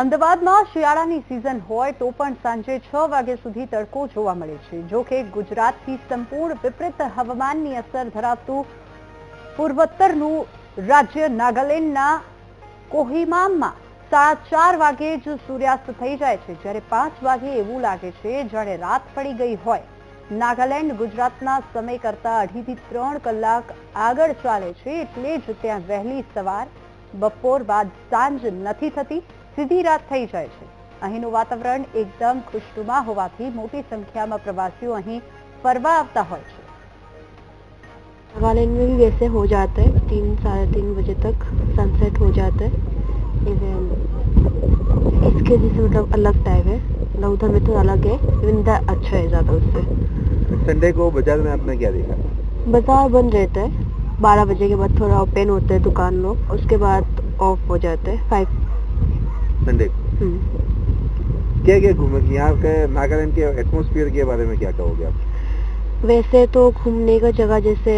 અમદાવાદમાં શિયાળાની સિઝન હોય તો પણ સાંજે છ વાગ્યા સુધી તડકો જોવા મળે છે. જો કે ગુજરાતથી સંપૂર્ણ વિપરીત હવામાનની અસર ધરાવતું પૂર્વોત્તરનું રાજ્ય નાગાલેન્ડના કોહિમામાં સાડા ચાર વાગે જ સૂર્યાસ્ત થઈ જાય છે. જ્યારે પાંચ વાગે એવું લાગે છે જાણે રાત પડી ગઈ હોય. નાગાલેન્ડ ગુજરાતના સમય કરતા અઢીથી ત્રણ કલાક આગળ ચાલે છે. એટલે જ ત્યાં વહેલી સવાર બપોર બાદ સાંજ નથી થતી. સીધી રાત થઈ જાય છે અહીંનું વાતાવરણ એકદમ ખુશનુમા હોવાથી મોટી સંખ્યામાં પ્રવાસીઓ અહીં ફરવા આવતા હોય છે नागालैंड में भी वैसे हो जाता है तीन साढ़े तीन बजे तक सनसेट हो जाता है इवन इसके जैसे मतलब अलग टाइप है मतलब उधर में तो अलग है इवन इधर अच्छा है ज़्यादा उससे संडे को बाजार में आपने क्या देखा बाजार बंद रहता है बारह बजे के बाद थोड़ा ओपन होते हैं दुकान लोग उसके बाद ऑफ हो जाते हैं फाइव संडे को क्या क्या घूमे? यहाँ के नागालैंड के एटमोस्फियर के बारे में क्या कहोगे आप? वैसे तो घूमने का जगह जैसे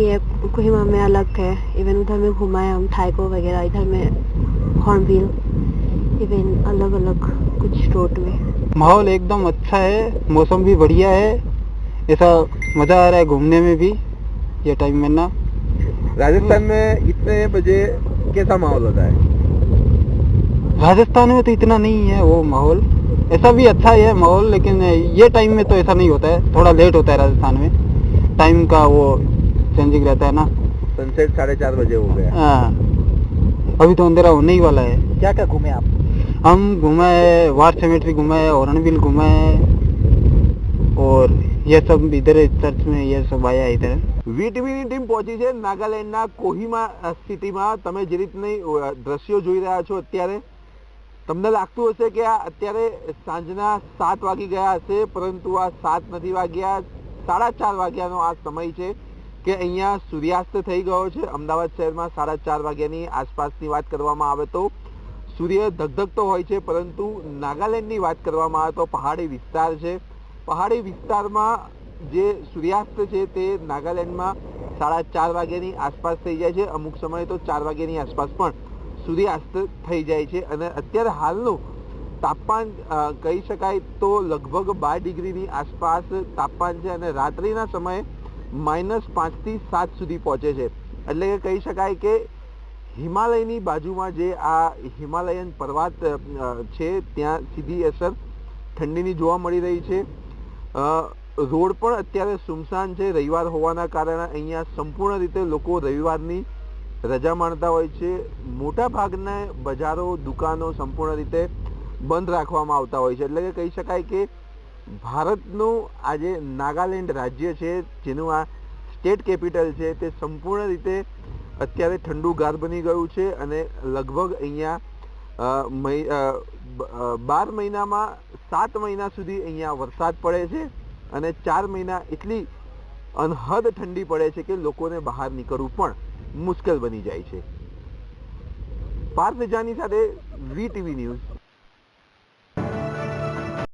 ये कोहिमा में अलग है। इवन उधर में घुमा है हम थाईको वगैरह इधर में हॉर्नबिल इवन अलग अलग कुछ रोड में। माहौल एकदम अच्छा है मौसम भी बढ़िया है। ऐसा मज़ा आ रहा है घूमने में भी ये टाइम में ना। राजस्थान में इतने बजे कैसा माहौल होता है? राजस्थान में तो इतना नहीं है वो माहौल ऐसा भी अच्छा ही है माहौल लेकिन ये टाइम में तो ऐसा नहीं होता है थोड़ा लेट होता है राजस्थान में टाइम का वो चेंजिंग रहता है ना सनसेट साढ़े चार बजे हो गया हाँ अभी तो अंधेरा होने ही वाला है क्या क्या घूमे आप हम घूमे हैं वार सेमेट्री घूमे हैं औरणबिल घूमे हैं और ये सब इधर चर्च में ये सब आया है इधर વીટીવીની ટીમ પહોંચી છે નાગાલેન્ડના કોહિમા સિટીમાં તમે જે રીતની અ, દ્રશ્યો જોઈ રહ્યા છો અત્યારે તમને લાગતું હશે કે આ અત્યારે સાંજના સાત વાગી ગયા હશે પરંતુ આ સાત નથી વાગ્યા, સાડા ચાર વાગ્યાનો આ સમય છે કે અહીંયા સૂર્યાસ્ત થઈ ગયો છે. અમદાવાદ શહેરમાં સાડા ચાર વાગ્યાની આસપાસની વાત કરવામાં આવે તો સૂર્ય ધગધગતો હોય છે, પરંતુ નાગાલેન્ડની વાત કરવામાં આવે તો પહાડી વિસ્તાર છે. પહાડી વિસ્તારમાં જે સૂર્યાસ્ત છે તે નાગાલેન્ડમાં સાડા ચાર વાગ્યાની આસપાસ થઈ જાય છે. અમુક સમયે તો ચાર વાગ્યાની આસપાસ પણ. સૂર્યાસ્ત થઈ જાય છે અને અત્યારે હાલનું તાપમાન કહી શકાય તો લગભગ બાર ડિગ્રીની આસપાસ તાપમાન છે અને રાત્રિના સમયે માઇનસ પાંચથી સાત સુધી પહોંચે છે. એટલે કે કહી શકાય કે હિમાલયની બાજુમાં જે આ હિમાલયન પર્વત છે, ત્યાં સીધી અસર ઠંડીની જોવા મળી રહી છે. રોડ પણ અત્યારે સુમસાન છે. રવિવાર હોવાના કારણે અહીંયા સંપૂર્ણ રીતે લોકો રવિવારની રજા માણતા હોય છે. મોટા ભાગના બજારો, દુકાનો સંપૂર્ણ રીતે બંધ રાખવામાં આવતા હોય છે. એટલે કે કહી શકાય કે ભારતનું આજે નાગાલેન્ડ રાજ્ય છે, જેનું આ સ્ટેટ કેપિટલ છે, તે સંપૂર્ણ રીતે અત્યારે ઠંડુ ગાર બની ગયું છે અને લગભગ અહીંયા બાર મહિનામાં સાત મહિના સુધી અહીંયા વરસાદ પડે છે અને ચાર મહિના એટલી અનહદ ઠંડી પડે છે કે લોકોને બહાર નીકળવું પણ. મુશ્કેલ બની જાય છે. પાર્થ જાની સાથે વી ટીવી ન્યૂઝ.